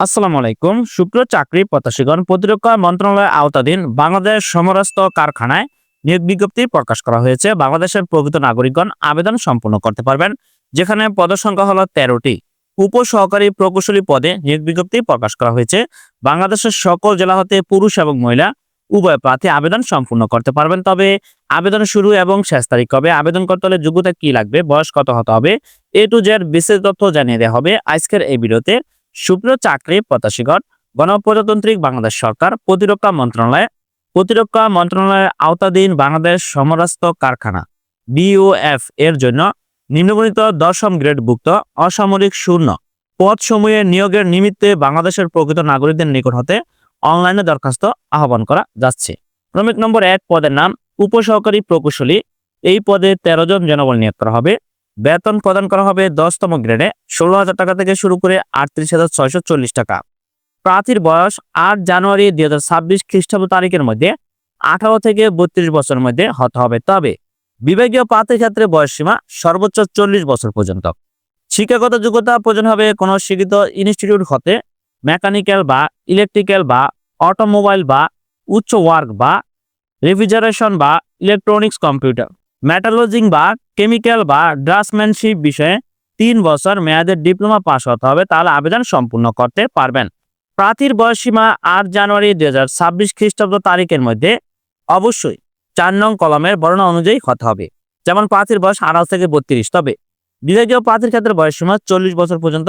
আসসালামু আলাইকুম। শুক্র চাকরি প্রত্যাশীগণ, প্রতিরক্ষা মন্ত্রণালয়ের আওতাধীন বাংলাদেশ সমরাস্ত কারখানায় নিয়োগ বিজ্ঞপ্তি প্রকাশ করা হয়েছে। বাংলাদেশের প্রকৃত নাগরিকগণ আবেদন সম্পূর্ণ করতে পারবেন, যেখানে পদসংখ্যা হলো তেরোটি। উপসহকারী প্রকৌশলী পদে নিয়োগ বিজ্ঞপ্তি প্রকাশ করা হয়েছে। বাংলাদেশের সকল জেলা হতে পুরুষ এবং মহিলা উভয় প্রার্থী আবেদন সম্পূর্ণ করতে পারবেন। তবে আবেদন শুরু এবং শেষ তারিখ কবে, আবেদন করতে হলে যোগ্যতা কি লাগবে, বয়স কত হতে হবে, এ টু জেড বিশেষ তথ্য জানিয়ে দেওয়া হবে আজকের এই ভিডিওতে। সুপ্রিয় চাকরি প্রত্যাশীগণ গণপ্রজাতান্ত্রিক বাংলাদেশ সরকার, প্রতিরক্ষা মন্ত্রণালয়, প্রতিরক্ষা মন্ত্রণালয়ের আওতাধীন বাংলাদেশ সমরাস্ত কারখানা, বিওএফ এর জন্য নিম্নবর্ণিত দশম গ্রেডভুক্ত অসামরিক শূন্য পদসমূহের নিয়োগের নিমিত্তে বাংলাদেশের প্রকৃত নাগরিকদের নিকট হতে অনলাইনে দরখাস্ত আহ্বান করা যাচ্ছে। ক্রমিক নম্বর এক পদের নাম, উপসহকারী প্রকৌশলী। এই পদে তেরো জন জনবল নিয়োগ করা হবে। বেতন প্রদান করা হবে দশতম গ্রেডে। ষোলো হাজার টাকা থেকে শুরু করে আটত্রিশ হাজার ছয়শো চল্লিশ টাকা। প্রার্থীর বয়স আট জানুয়ারি দুই হাজার ছাব্বিশ খ্রিস্টাব্দ তারিখের মধ্যে। আঠারো থেকে বত্রিশ বছরের মধ্যে হতে হবে। তবে বিভাগীয় প্রার্থীর ক্ষেত্রে বয়স সীমা সর্বোচ্চ চল্লিশ বছর পর্যন্ত। শিক্ষাগত যোগ্যতা প্রয়োজন হবে কোনো শিক্ষিত ইনস্টিটিউট হতে মেকানিক্যাল বা ইলেকট্রিক্যাল বা অটোমোবাইল বা উচ্চ ওয়ার্ক বা রেফ্রিজারেশন বা ইলেকট্রনিক্স কম্পিউটার। মেটালজিং বা কেমিক্যাল বা ড্রাসম্যানশিপ বিষয়ে তিন বছর মেয়াদের ডিপ্লোমা পাস হতে হবে, তাহলে আবেদন সম্পূর্ণ করতে পারবেন। প্রার্থীর বয়সীমা আট জানুয়ারি দুই হাজার ছাব্বিশ খ্রিস্টাব্দ তারিখের মধ্যে অবশ্যই চার নং কলমের বর্ণনা অনুযায়ী হতে হবে। যেমন প্রার্থীর বয়স আঠারো থেকে বত্রিশ, তবে বিভাগীয় প্রার্থীর ক্ষেত্রে বয়সীমা চল্লিশ বছর পর্যন্ত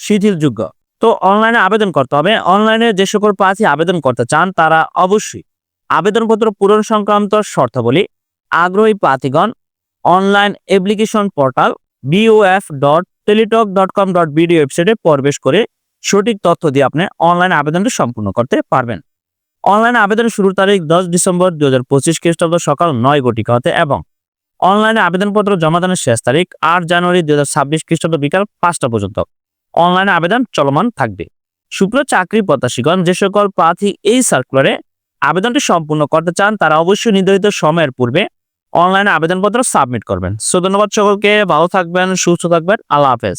শিথিলযোগ্য। তো অনলাইনে আবেদন করতে হবে। অনলাইনে যে সকল প্রার্থী আবেদন করতে চান, তারা অবশ্যই আবেদনপত্র পূরণ সংক্রান্ত শর্তাবলী আগ্রহী প্রার্থীগণ online application portal BOF dot Teletalk dot com dot BD ওয়েবসাইটে প্রবেশ করে সঠিক তথ্য দিয়ে আপনি অনলাইন আবেদনটি সম্পূর্ণ করতে পারবেন। অনলাইন আবেদন শুরুর তারিখ দশ ডিসেম্বর দু হাজার পঁচিশ খ্রিস্টাব্দ সকাল নয় ঘটিকা হতে এবং অনলাইনে আবেদনপত্র জমা দানের শেষ তারিখ আট জানুয়ারি দু হাজার ছাব্বিশ খ্রিস্টাব্দ বিকাল পাঁচটা পর্যন্ত। অনলাইনে আবেদন চলমান থাকবে। শুক্র চাকরি প্রত্যাশীগণ, যে সকল প্রার্থী এই সার্কুলারে আবেদনটি সম্পূর্ণ করতে চান, তারা অবশ্যই নির্ধারিত সময়ের পূর্বে অনলাইনে আবেদনপত্র সাবমিট করবেন। সো ধন্যবাদ সকলকে ভালো থাকবেন সুস্থ থাকবেন আল্লাহ হাফেজ।